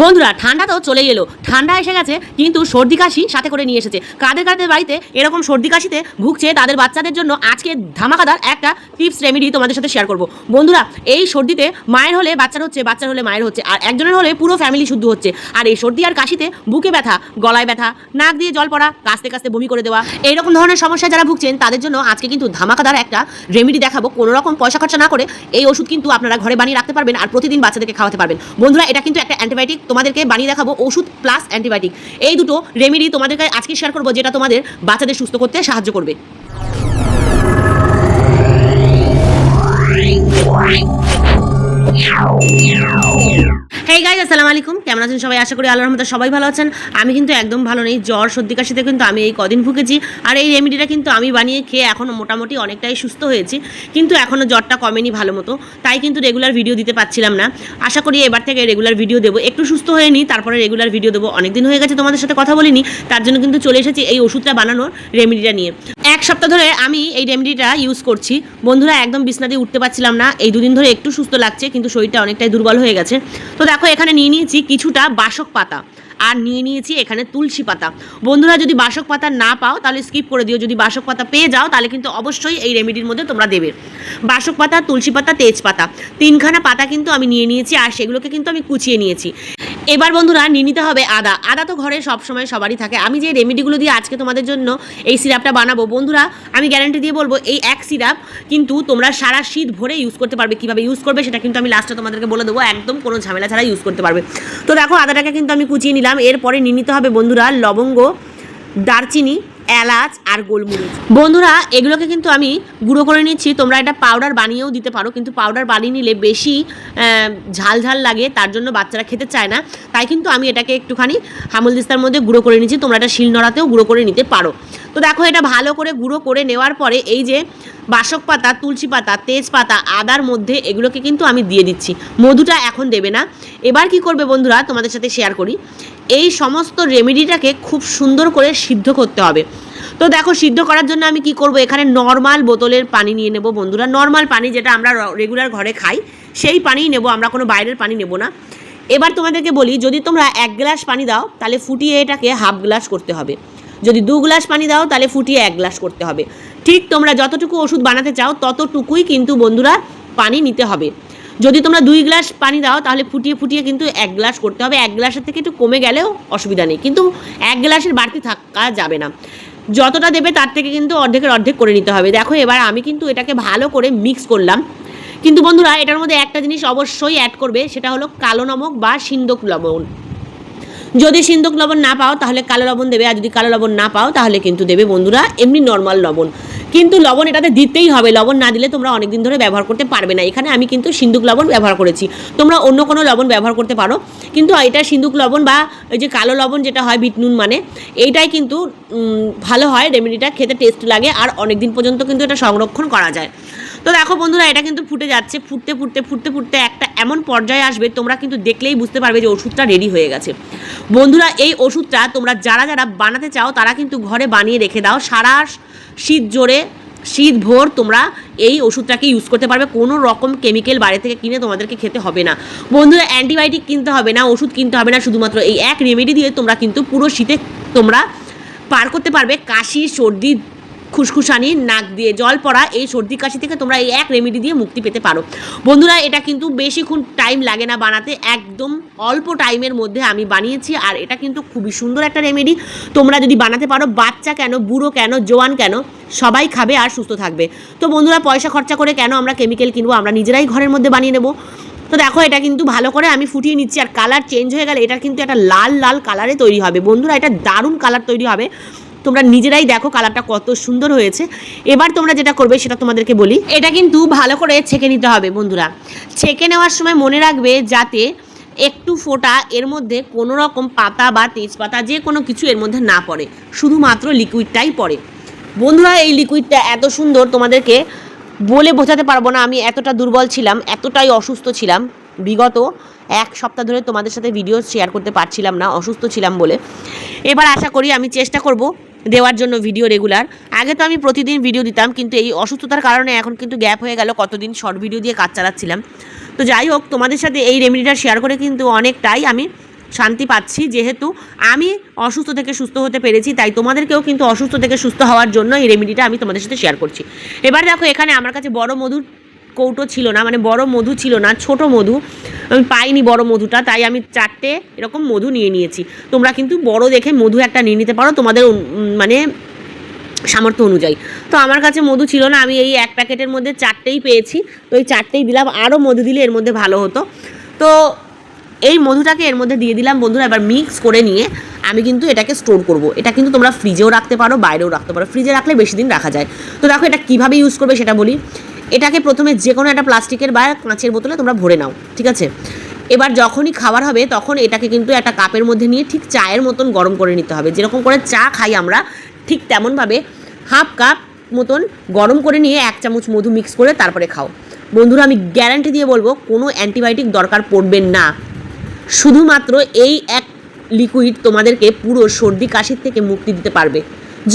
বন্ধুরা, ঠান্ডা তো চলেই এলো। ঠান্ডা এসে গেছে, কিন্তু সর্দি কাশি সাথে করে নিয়ে এসেছে। কাদের কাদের বাড়িতে এরকম সর্দি কাশিতে ভুগছে তাদের বাচ্চাদের জন্য আজকে ধামাকাদার একটা টিপস রেমেডি তোমাদের সাথে শেয়ার করব। বন্ধুরা, এই সর্দিতে মায়ের হলে বাচ্চার হচ্ছে, বাচ্চার হলে মায়ের হচ্ছে, আর একজনের হলে পুরো ফ্যামিলি শুদ্ধ হচ্ছে। আর এই সর্দি আর কাশিতে বুকে ব্যথা, গলায় ব্যথা, নাক দিয়ে জল পড়া কাস্তে কাস্তে বমি করে দেওয়া, এইরকম ধরনের সমস্যায় যারা ভুগছেন, তাদের জন্য আজকে কিন্তু ধামাকাদার একটা রেমেডি দেখাবো। কোনো রকম পয়সা খরচা না করে এই ওষুধ কিন্তু আপনারা ঘরে বানিয়ে রাখতে পারবেন আর প্রতিদিন বাচ্চাদেরকে খাওয়াতে পারবেন। বন্ধুরা, এটা কিন্তু একটা অ্যান্টিবায়োটিক তোমাদেরকে বানিয়ে দেখাবো ওষুধ প্লাস অ্যান্টিবায়োটিক এই দুটো রেমেডি তোমাদেরকে আজকে শেয়ার করব, যেটা তোমাদের বাচ্চাদের সুস্থ করতে সাহায্য করবে। হেই গাইজ আসসালামু আলাইকুম। কেমন আছেন সবাই? আশা করি আল্লাহর রহমতে সবাই ভালো আছেন। আমি কিন্তু একদম ভালো নেই। জ্বর, সর্দি কাশিতে কিন্তু আমি এই কদিন ভুগেছি। আর এই রেমেডিটা কিন্তু আমি বানিয়ে খেয়ে এখনও মোটামুটি অনেকটাই সুস্থ হয়েছি। কিন্তু এখনও জ্বরটা কমেনি ভালো মতো। তাই কিন্তু রেগুলার ভিডিও দিতে পারছিলাম না। আশা করি এবার থেকে রেগুলার ভিডিও দেবো। একটু সুস্থ হয়ে নিই, তারপরে রেগুলার ভিডিও দেবো। অনেকদিন হয়ে গেছে, তোমাদের সাথে কথা বলিনি। তার জন্য কিন্তু চলে এসেছি এই ওষুধটা বানানোর রেমেডিটা নিয়ে। এক সপ্তাহ ধরে আমি এই রেমেডিটা ইউজ করছি। বন্ধুরা, একদম বিছনা দিয়ে উঠতে পারছিলাম না। এই দুদিন ধরে একটু সুস্থ লাগছে, কিন্তু শরীরটা অনেকটাই দুর্বল হয়ে গেছে। তো দেখো, এখানে নিয়ে নিয়েছি কিছুটা বাসক পাতা। আর নিয়ে নিয়েছি এখানে তুলসী পাতা। বন্ধুরা, যদি বাসক পাতা না পাও, তাহলে স্কিপ করে দিও। যদি বাসক পাতা পেয়ে যাও, তাহলে কিন্তু অবশ্যই এই রেমেডির মধ্যে তোমরা দেবে। বাসক পাতা, তুলসী পাতা, তেজপাতা, তিনখানা পাতা কিন্তু আমি নিয়ে নিয়েছি আর সেগুলোকে কিন্তু আমি কুচিয়ে নিয়েছি। এবার বন্ধুরা, নিয়ে নিতে হবে আদা। আদা তো ঘরে সবসময় সবারই থাকে। আমি যে রেমেডিগুলো দিয়ে আজকে তোমাদের জন্য এই সিরাপটা বানাবো, বন্ধুরা, আমি গ্যারান্টি দিয়ে বলব, এই এক সিরাপ কিন্তু তোমরা সারা শীত ভরে ইউজ করতে পারবে। কীভাবে ইউজ করবে, সেটা কিন্তু আমি লাস্টে তোমাদেরকে বলে দেবো। একদম কোনো ঝামেলা ছাড়া ইউজ করতে পারবে। তো দেখো, আদাটাকে কিন্তু আমি কুচিয়ে নিলাম। এরপরে নিয়ে নিতে হবে বন্ধুরা লবঙ্গ, দারচিনি, এলাচ আর গোলমরিচ। বন্ধুরা, এগুলোকে কিন্তু আমি গুঁড়ো করে নিচ্ছি তোমরা এটা পাউডার বানিয়েও দিতে পারো, কিন্তু পাউডার বানিয়ে নিলে বেশি ঝাল ঝাল লাগে, তার জন্য বাচ্চারা খেতে চায় না। তাই কিন্তু আমি এটাকে একটুখানি হামল দিস্তার মধ্যে গুঁড়ো করে নিচ্ছি তোমরা এটা শিলনোড়াতেও গুঁড়ো করে নিতে পারো। তো দেখো, এটা ভালো করে গুঁড়ো করে নেওয়ার পরে এই যে বাসক পাতা, তুলসী পাতা, তেজপাতা, আদার মধ্যে এগুলোকে কিন্তু আমি দিয়ে দিচ্ছি। মধুটা এখন দেবে না। এবার কি করবে বন্ধুরা, তোমাদের সাথে শেয়ার করি। এই সমস্ত রেমেডিটাকে খুব সুন্দর করে সিদ্ধ করতে হবে। তো দেখো, সিদ্ধ করার জন্য আমি কি করব? এখানে নর্মাল বোতলের পানি নিয়ে নেব বন্ধুরা। নর্মাল পানি যেটা আমরা রেগুলার ঘরে খাই, সেই পানিই নেব, আমরা কোনো বাইরের পানি নেব না। এবার তোমাদেরকে বলি, যদি তোমরা এক গ্লাস পানি দাও, তাহলে ফুটিয়ে এটাকে হাফ গ্লাস করতে হবে। যদি দু গ্লাস পানি দাও, তাহলে ফুটিয়ে এক গ্লাস করতে হবে। ঠিক তোমরা যতটুকু ওষুধ বানাতে চাও, ততটুকুই কিন্তু বন্ধুরা পানি নিতে হবে। যদি তোমরা দুই গ্লাস পানি দাও, তাহলে ফুটিয়ে ফুটিয়ে কিন্তু এক গ্লাস করতে হবে। এক গ্লাসের থেকে একটু কমে গেলেও অসুবিধা নেই। কিন্তু এক গ্লাসের বাড়তি থাকা যাবে না। যতটা দেবে তার থেকে কিন্তু অর্ধেকের অর্ধেক করে নিতে হবে। দেখো, এবার আমি কিন্তু এটাকে ভালো করে মিক্স করলাম। কিন্তু বন্ধুরা, এটার মধ্যে একটা জিনিস অবশ্যই অ্যাড করবে, সেটা হলো কালো নমক বা সিন্দুক লবণ। যদি সিন্দুক লবণ না পাও, তাহলে কালো লবণ দেবে, আর যদি কালো লবণ না পাও, তাহলে কিন্তু দেবে বন্ধুরা এমনি নর্মাল লবণ। কিন্তু লবণ এটাতে দিতেই হবে, লবণ না দিলে তোমরা অনেকদিন ধরে ব্যবহার করতে পারবে না। এখানে আমি কিন্তু সিন্দুক লবণ ব্যবহার করেছি। তোমরা অন্য কোনো লবণ ব্যবহার করতে পারো, কিন্তু এটা সিন্দুক লবণ বা ওই যে কালো লবণ যেটা হয় বিট নুন মানে এইটাই কিন্তু ভালো হয় রেমেডিটা, খেতে টেস্ট লাগে, আর অনেক দিন পর্যন্ত কিন্তু এটা সংরক্ষণ করা যায়। তো দেখো বন্ধুরা, এটা কিন্তু ফুটে যাচ্ছে। ফুটতে ফুটতে ফুটতে ফুটতে একটা এমন পর্যায়ে আসবে, তোমরা কিন্তু দেখলেই বুঝতে পারবে যে ওষুধটা রেডি হয়ে গেছে। বন্ধুরা, এই ওষুধটা তোমরা যারা যারা বানাতে চাও, তারা কিন্তু ঘরে বানিয়ে রেখে দাও। সারা শীত জোরে, শীত ভোর তোমরা এই ওষুধটাকে ইউজ করতে পারবে। কোনো রকম কেমিক্যাল বাইরে থেকে কিনে তোমাদেরকে খেতে হবে না। বন্ধুরা অ্যান্টিবায়োটিক কিনতে হবে না, ওষুধ কিনতে হবে না, শুধুমাত্র এই এক রেমেডি দিয়ে তোমরা কিন্তু পুরো শীতে তোমরা পার করতে পারবে। কাশি, সর্দি খুসখুসানি, নাক দিয়ে জল পড়া, এই সর্দি কাশি থেকে তোমরা এই এক রেমেডি দিয়ে মুক্তি পেতে পারো। বন্ধুরা, এটা কিন্তু বেশিক্ষণ টাইম লাগে না বানাতে, একদম অল্প টাইমের মধ্যে আমি বানিয়েছি, আর এটা কিন্তু খুবই সুন্দর একটা রেমেডি তোমরা যদি বানাতে পারো, বাচ্চা কেন, বুড়ো কেন, জোয়ান কেন, সবাই খাবে আর সুস্থ থাকবে। তো বন্ধুরা, পয়সা খরচা করে কেন আমরা কেমিক্যাল কিনবো, আমরা নিজেরাই ঘরের মধ্যে বানিয়ে নেব। তো দেখো, এটা কিন্তু ভালো করে আমি ফুটিয়ে নিচ্ছি, আর কালার চেঞ্জ হয়ে গেলে এটা কিন্তু একটা লাল লাল কালারে তৈরি হবে। বন্ধুরা, এটা দারুণ কালার তৈরি হবে। তোমরা নিজেরাই দেখো কালারটা কত সুন্দর হয়েছে। এবার তোমরা যেটা করবে সেটা তোমাদেরকে বলি। এটা কিন্তু ভালো করে ছেঁকে নিতে হবে বন্ধুরা। ছেঁকে নেওয়ার সময় মনে রাখবে যাতে একটু ফোঁটা এর মধ্যে কোনো রকম পাতা বা তেজপাতা যে কোনো কিছু এর মধ্যে না পড়ে। শুধুমাত্র লিকুইডটাই পড়ে। বন্ধুরা, এই লিকুইডটা এত সুন্দর তোমাদেরকে বলে বোঝাতে পারব না। আমি এতটা দুর্বল ছিলাম, এতটাই অসুস্থ ছিলাম। বিগত এক সপ্তাহ ধরে তোমাদের সাথে ভিডিও শেয়ার করতে পারছিলাম না, অসুস্থ ছিলাম বলে। এবার আশা করি আমি চেষ্টা করব দেওয়ার জন্য ভিডিও রেগুলার আগে তো আমি প্রতিদিন ভিডিও দিতাম, কিন্তু এই অসুস্থতার কারণে এখন কিন্তু গ্যাপ হয়ে গেল। কতদিন শর্ট ভিডিও দিয়ে কাজ চালাচ্ছিলাম। তো যাই হোক, তোমাদের সাথে এই রেমেডিটা শেয়ার করে কিন্তু অনেকটাই আমি শান্তি পাচ্ছি। যেহেতু আমি অসুস্থ থেকে সুস্থ হতে পেরেছি, তাই তোমাদেরকেও কিন্তু অসুস্থ থেকে সুস্থ হওয়ার জন্য এই রেমেডিটা আমি তোমাদের সাথে শেয়ার করছি। এবার দেখো এখানে আমার কাছে বড় মধুর কৌটো ছিল না মানে বড় মধু ছিল না, ছোট মধু। আমি পাইনি বড় মধুটা, তাই আমি চারটে এরকম মধু নিয়ে নিয়েছি। তোমরা কিন্তু বড় দেখে মধু একটা নিয়ে নিতে পারো, তোমাদের মানে সামর্থ্য অনুযায়ী। তো আমার কাছে মধু ছিল না, আমি এই এক প্যাকেটের মধ্যে চারটেই পেয়েছি। তো এই চারটেই দিলাম, আরও মধু দিলে এর মধ্যে ভালো হতো। তো এই মধুটাকে এর মধ্যে দিয়ে দিলাম, বন্ধুরা, এবার মিক্স করে নিয়ে আমি কিন্তু এটাকে স্টোর করব। এটা কিন্তু তোমরা ফ্রিজেও রাখতে পারো, বাইরেও রাখতে পারো। ফ্রিজে রাখলে বেশি দিন রাখা যায়। তো দেখো এটা কীভাবে ইউজ করবে সেটা বলি। এটাকে প্রথমে যে কোনো একটা প্লাস্টিকের বা কাঁচের বোতলে তোমরা ভরে নাও, ঠিক আছে? এবার যখনই খাবার হবে, তখন এটাকে কিন্তু একটা কাপের মধ্যে নিয়ে ঠিক চায়ের মতন গরম করে নিতে হবে। যেরকম করে চা খাই আমরা, ঠিক তেমনভাবে হাফ কাপ মতন গরম করে নিয়ে এক চামচ মধু মিক্স করে তারপরে খাও। বন্ধুরা, আমি গ্যারান্টি দিয়ে বলব, কোনো অ্যান্টিবায়োটিক দরকার পড়বে না। শুধুমাত্র এই এক লিকুইড তোমাদেরকে পুরো সর্দি, কাশির থেকে মুক্তি দিতে পারবে।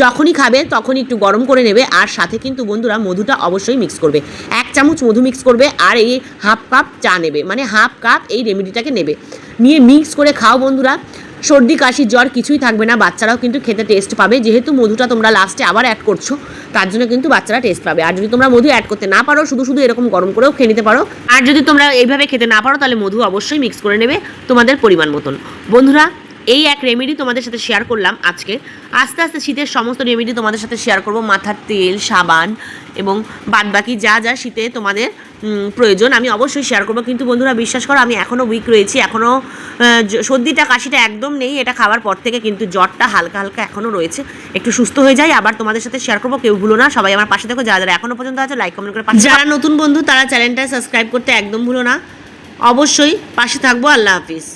যখনই খাবে, তখনই একটু গরম করে নেবে আর সাথে কিন্তু বন্ধুরা মধুটা অবশ্যই মিক্স করবে। এক চামচ মধু মিক্স করবে আর এই হাফ কাপ চা নেবে মানে হাফ কাপ এই রেমেডিটাকে নেবে। নিয়ে মিক্স করে খাও বন্ধুরা। সর্দি, কাশি, জ্বর কিছুই থাকবে না, বাচ্চারাও কিন্তু খেতে টেস্ট পাবে। যেহেতু মধুটা তোমরা লাস্টে আবার অ্যাড করছ, তার জন্য কিন্তু বাচ্চারা টেস্ট পাবে। আর যদি তোমরা মধু অ্যাড করতে না পারো, শুধু শুধু এরকম গরম করেও খেয়ে নিতে পারো। আর যদি তোমরা এইভাবে খেতে না পারো, তাহলে মধু অবশ্যই মিক্স করে নেবে তোমাদের পরিমাণ মতন। বন্ধুরা এই এক রেমেডি তোমাদের সাথে শেয়ার করলাম আজকে। আস্তে আস্তে শীতের সমস্ত রেমেডি তোমাদের সাথে শেয়ার করব। মাথার তেল সাবান এবং বাদবাকি যা যা শীতে তোমাদের প্রয়োজন আমি অবশ্যই শেয়ার করব। কিন্তু বন্ধুরা বিশ্বাস করো আমি এখনও উইক রয়েছি এখনও সর্দিটা কাশিটা একদম নেই। এটা খাওয়ার পর থেকে কিন্তু জ্বরটা হালকা হালকা এখনও রয়েছে। একটু সুস্থ হয়ে যায় আবার তোমাদের সাথে শেয়ার করব। কেউ ভুলো না। সবাই আমার পাশে দেখো যারা যারা এখনও পর্যন্ত আছে লাইক কমেন্ট করে যারা নতুন বন্ধু তারা চ্যানেলটা সাবস্ক্রাইব করতে একদম ভুলো না। অবশ্যই পাশে থাকব। আল্লাহ হাফিজ।